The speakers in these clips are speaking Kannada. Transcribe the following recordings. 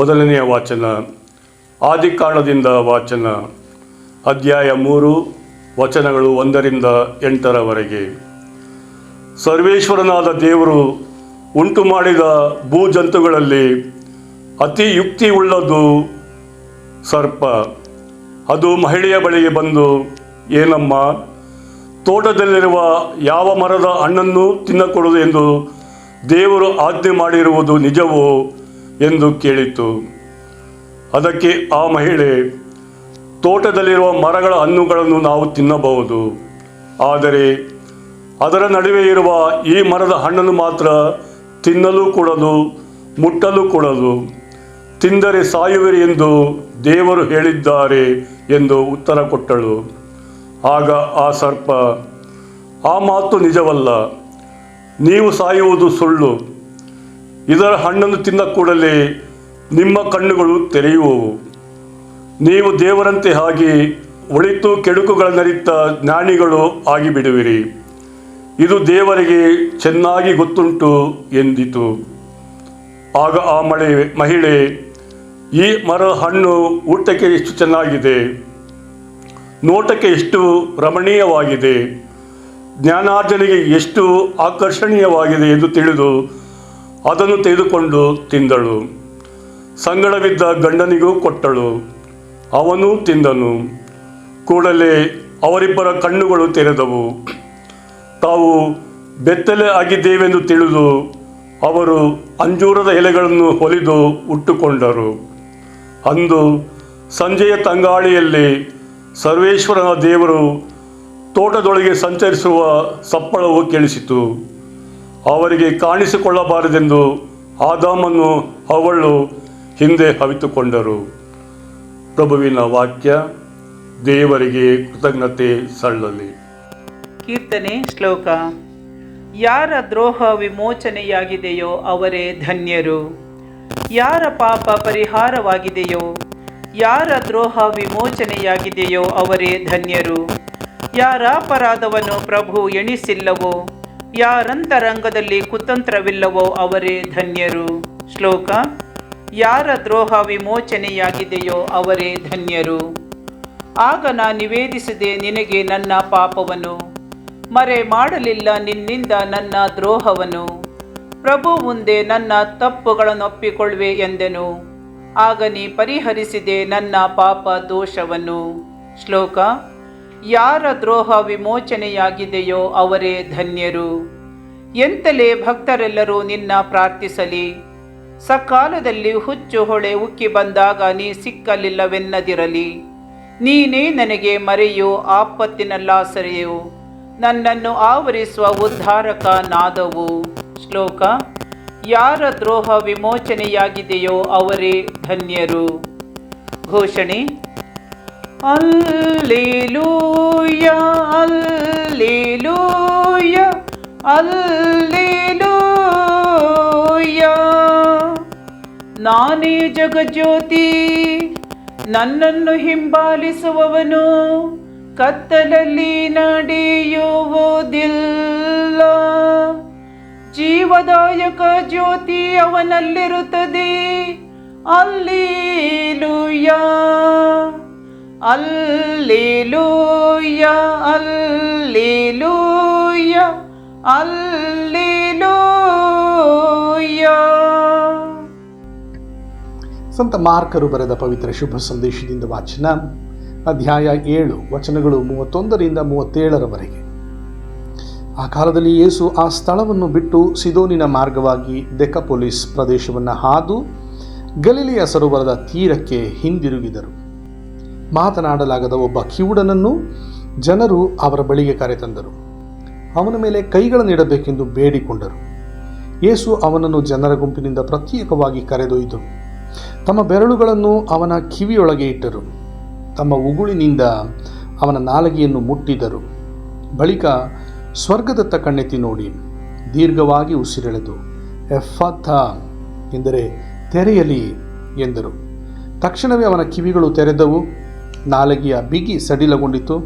ಮೊದಲನೆಯ ವಾಚನ, ಆದಿಕಾಂಡದಿಂದ ವಾಚನ, ಅಧ್ಯಾಯ ಮೂರು, ವಚನಗಳು ಒಂದರಿಂದ ಎಂಟರವರೆಗೆ. ಸರ್ವೇಶ್ವರನಾದ ದೇವರು ಉಂಟು ಮಾಡಿದ ಭೂಜಂತುಗಳಲ್ಲಿ ಅತಿ ಯುಕ್ತಿ ಉಳ್ಳದು ಸರ್ಪ. ಅದು ಮಹಿಳೆಯ ಬಳಿಗೆ ಬಂದು, ಏನಮ್ಮ, ತೋಟದಲ್ಲಿರುವ ಯಾವ ಮರದ ಹಣ್ಣನ್ನು ತಿನ್ನಕೂಡದು ಎಂದು ದೇವರು ಆಜ್ಞೆ ಮಾಡಿರುವುದು ನಿಜವೋ? ಎಂದು ಕೇಳಿತು. ಅದಕ್ಕೆ ಆ ಮಹಿಳೆ, ತೋಟದಲ್ಲಿರುವ ಮರಗಳ ಹಣ್ಣುಗಳನ್ನು ನಾವು ತಿನ್ನಬಹುದು, ಆದರೆ ಅದರ ನಡುವೆ ಇರುವ ಈ ಮರದ ಹಣ್ಣನ್ನು ಮಾತ್ರ ತಿನ್ನಲು ಕೊಡಲು ಮುಟ್ಟಲು ಕೊಡಲು ತಿಂದರೆ ಸಾಯುವಿರಿ ಎಂದು ದೇವರು ಹೇಳಿದ್ದಾರೆ ಎಂದು ಉತ್ತರ ಕೊಟ್ಟಳು. ಆಗ ಆ ಸರ್ಪ, ಆ ಮಾತು ನಿಜವಲ್ಲ, ನೀವು ಸಾಯುವುದು ಸುಳ್ಳು. ಇದರ ಹಣ್ಣನ್ನು ತಿಂದ ಕೂಡಲೇ ನಿಮ್ಮ ಕಣ್ಣುಗಳು ತೆರೆಯುವವು. ನೀವು ದೇವರಂತೆ ಹಾಗೆ ಒಳಿತು ಕೆಡುಕುಗಳನ್ನರಿತ ಜ್ಞಾನಿಗಳು ಆಗಿಬಿಡುವಿರಿ. ಇದು ದೇವರಿಗೆ ಚೆನ್ನಾಗಿ ಗೊತ್ತುಂಟು ಎಂದಿತು. ಆಗ ಆ ಮಳೆ, ಮಹಿಳೆ, ಈ ಮರ ಹಣ್ಣು ಊಟಕ್ಕೆ ಎಷ್ಟು ಚೆನ್ನಾಗಿದೆ. ನೋಟಕ್ಕೆ ಎಷ್ಟು ರಮಣೀಯವಾಗಿದೆ. ಜ್ಞಾನಾರ್ಜನೆಗೆ ಎಷ್ಟು ಆಕರ್ಷಣೀಯವಾಗಿದೆ ಎಂದು ತಿಳಿದು ಅದನ್ನು ತೆಗೆದುಕೊಂಡು ತಿಂದಳು. ಸಂಗಡವಿದ್ದ ಗಂಡನಿಗೂ ಕೊಟ್ಟಳು. ಅವನು ತಿಂದನು. ಕೂಡಲೇ ಅವರಿಬ್ಬರ ಕಣ್ಣುಗಳು ತೆರೆದವು. ತಾವು ಬೆತ್ತಲೆ ಆಗಿದ್ದೇವೆಂದು ತಿಳಿದು ಅವರು ಅಂಜೂರದ ಎಲೆಗಳನ್ನು ಹೊಲಿದು ಉಟ್ಟುಕೊಂಡರು. ಅಂದು ಸಂಜೆಯ ತಂಗಾಳಿಯಲ್ಲಿ ಸರ್ವೇಶ್ವರನ ದೇವರು ತೋಟದೊಳಗೆ ಸಂಚರಿಸುವ ಸಪ್ಪಳವು ಕೇಳಿಸಿತು. ಅವರಿಗೆ ಕಾಣಿಸಿಕೊಳ್ಳಬಾರದೆಂದು ಆದಾಮನ್ನು ಅವಳು ಹಿಂದೆ ಹವಿತುಕೊಂಡರು ಪ್ರಭುವಿನ ವಾಕ್ಯ, ದೇವರಿಗೆ ಕೃತಜ್ಞತೆ ಸಲ್ಲಲಿ. ಕೀರ್ತನೆ ಶ್ಲೋಕ. ಯಾರ ದ್ರೋಹ ವಿಮೋಚನೆಯಾಗಿದೆಯೋ ಅವರೇ ಧನ್ಯರು. ಯಾರ ಪಾಪ ಪರಿಹಾರವಾಗಿದೆಯೋ, ಯಾರ ದ್ರೋಹ ವಿಮೋಚನೆಯಾಗಿದೆಯೋ ಅವರೇ ಧನ್ಯರು. ಯಾರ ಅಪರಾಧವನ್ನು ಪ್ರಭು ಎಣಿಸಿಲ್ಲವೋ ಯಾರಂತರಂಗದಲ್ಲಿ ಕುತಂತ್ರವಿಲ್ಲವೋ ಅವರೇ ಧನ್ಯರು. ಶ್ಲೋಕ, ಯಾರ ದ್ರೋಹ ವಿಮೋಚನೆಯಾಗಿದೆಯೋ ಅವರೇ ಧನ್ಯರು. ಆಗ ನಾ ನಿವೇದಿಸಿದೆ ನಿನಗೆ ನನ್ನ ಪಾಪವನ್ನು. ಮರೆ ಮಾಡಲಿಲ್ಲ ನಿನ್ನಿಂದ ನನ್ನ ದ್ರೋಹವನ್ನು. ಪ್ರಭು ಮುಂದೆ ನನ್ನ ತಪ್ಪುಗಳನ್ನೊಪ್ಪಿಕೊಳ್ಳುವೆ ಎಂದೆನು. ಆಗ ನೀ ಪರಿಹರಿಸಿದೆ ನನ್ನ ಪಾಪ ದೋಷವನ್ನು. ಶ್ಲೋಕ ಯಾರ ದ್ರೋಹ ವಿಮೋಚನೆಯಾಗಿದೆಯೋ ಅವರೇ ಧನ್ಯರು. ಎಂತಲೇ ಭಕ್ತರೆಲ್ಲರೂ ನಿನ್ನ ಪ್ರಾರ್ಥಿಸಲಿ. ಸಕಾಲದಲ್ಲಿ ಹುಚ್ಚು ಹೊಳೆ ಉಕ್ಕಿ ಬಂದಾಗ ನೀ ಸಿಕ್ಕಲಿಲ್ಲವೆನ್ನದಿರಲಿ. ನೀನೇ ನನಗೆ ಮರೆಯೋ ಆಪತ್ತಿನಲ್ಲ ಸರಿಯೋ. ನನ್ನನ್ನು ಆವರಿಸುವ ಉದ್ಧಾರಕ ನಾದವು. ಶ್ಲೋಕ. ಯಾರ ದ್ರೋಹ ವಿಮೋಚನೆಯಾಗಿದೆಯೋ ಅವರೇ ಧನ್ಯರು. ಘೋಷಣೆ. Alleluia, alleluia. ನಾನೇ ಜಗಜ್ಯೋತಿ ನನ್ನನ್ನು ಹಿಂಬಾಲಿಸುವವನು ಕತ್ತಲಲ್ಲಿ ನಡೆಯುವುದಿಲ್ಲ. ಜೀವದಾಯಕ ಜ್ಯೋತಿ ಅವನಲ್ಲಿರುತ್ತದೆ ಅಲ್ಲೇಲೂಯ. ಅಲ್ಲೇಲೂಯ, ಅಲ್ಲಿಲೂಯ ಅಲ್ಲಿಲೂಯ. ಸಂತ ಮಾರ್ಕರು ಬರೆದ ಪವಿತ್ರ ಶುಭ ಸಂದೇಶದಿಂದ ವಾಚನ, ಅಧ್ಯಾಯ ಏಳು, ವಚನಗಳು ಮೂವತ್ತೊಂದರಿಂದ ಮೂವತ್ತೇಳರವರೆಗೆ. ಆ ಕಾಲದಲ್ಲಿ ಯೇಸು ಆ ಸ್ಥಳವನ್ನು ಬಿಟ್ಟು ಸಿದೋನಿನ ಮಾರ್ಗವಾಗಿ ದೆಕಪೊಲಿಸ್ ಪ್ರದೇಶವನ್ನು ಹಾದು ಗಲಿಲಿಯ ಸರೋವರದ ತೀರಕ್ಕೆ ಹಿಂದಿರುಗಿದರು. ಮಾತನಾಡಲಾಗದ ಒಬ್ಬ ಕಿವುಡನನ್ನು ಜನರು ಅವರ ಬಳಿಗೆ ಕರೆತಂದರು. ಅವನ ಮೇಲೆ ಕೈಗಳನ್ನು ಇಡಬೇಕೆಂದು ಬೇಡಿಕೊಂಡರು. ಯೇಸು ಅವನನ್ನು ಜನರ ಗುಂಪಿನಿಂದ ಪ್ರತ್ಯೇಕವಾಗಿ ಕರೆದೊಯ್ದು ತಮ್ಮ ಬೆರಳುಗಳನ್ನು ಅವನ ಕಿವಿಯೊಳಗೆ ಇಟ್ಟರು. ತಮ್ಮ ಉಗುಳಿನಿಂದ ಅವನ ನಾಲಗೆಯನ್ನು ಮುಟ್ಟಿದರು. ಬಳಿಕ ಸ್ವರ್ಗದತ್ತ ಕಣ್ಣೆತ್ತಿ ನೋಡಿ ದೀರ್ಘವಾಗಿ ಉಸಿರೆಳೆದು ಎಫಾಥ ಎಂದರೆ ತೆರೆಯಲಿ ಎಂದರು. ತಕ್ಷಣವೇ ಅವನ ಕಿವಿಗಳು ತೆರೆದವು. ನಾಲಗೆಯ ಬಿಗಿ ಸಡಿಲಗೊಂಡಿತು.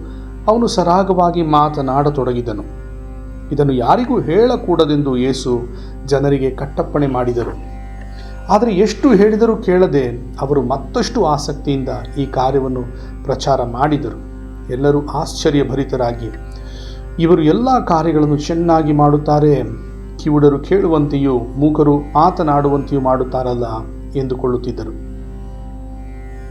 ಅವನು ಸರಾಗವಾಗಿ ಮಾತನಾಡತೊಡಗಿದನು. ಇದನ್ನು ಯಾರಿಗೂ ಹೇಳಕೂಡದೆಂದು ಯೇಸು ಜನರಿಗೆ ಕಟ್ಟಪ್ಪಣೆ ಮಾಡಿದರು. ಆದರೆ ಎಷ್ಟು ಹೇಳಿದರೂ ಕೇಳದೆ ಅವರು ಮತ್ತಷ್ಟು ಆಸಕ್ತಿಯಿಂದ ಈ ಕಾರ್ಯವನ್ನು ಪ್ರಚಾರ ಮಾಡಿದರು. ಎಲ್ಲರೂ ಆಶ್ಚರ್ಯಭರಿತರಾಗಿ, ಇವರು ಎಲ್ಲ ಕಾರ್ಯಗಳನ್ನು ಚೆನ್ನಾಗಿ ಮಾಡುತ್ತಾರೆ, ಕಿವುಡರು ಕೇಳುವಂತೆಯೂ ಮೂಕರು ಮಾತನಾಡುವಂತೆಯೂ ಮಾಡುತ್ತಾರಲ್ಲ ಎಂದುಕೊಳ್ಳುತ್ತಿದ್ದರು.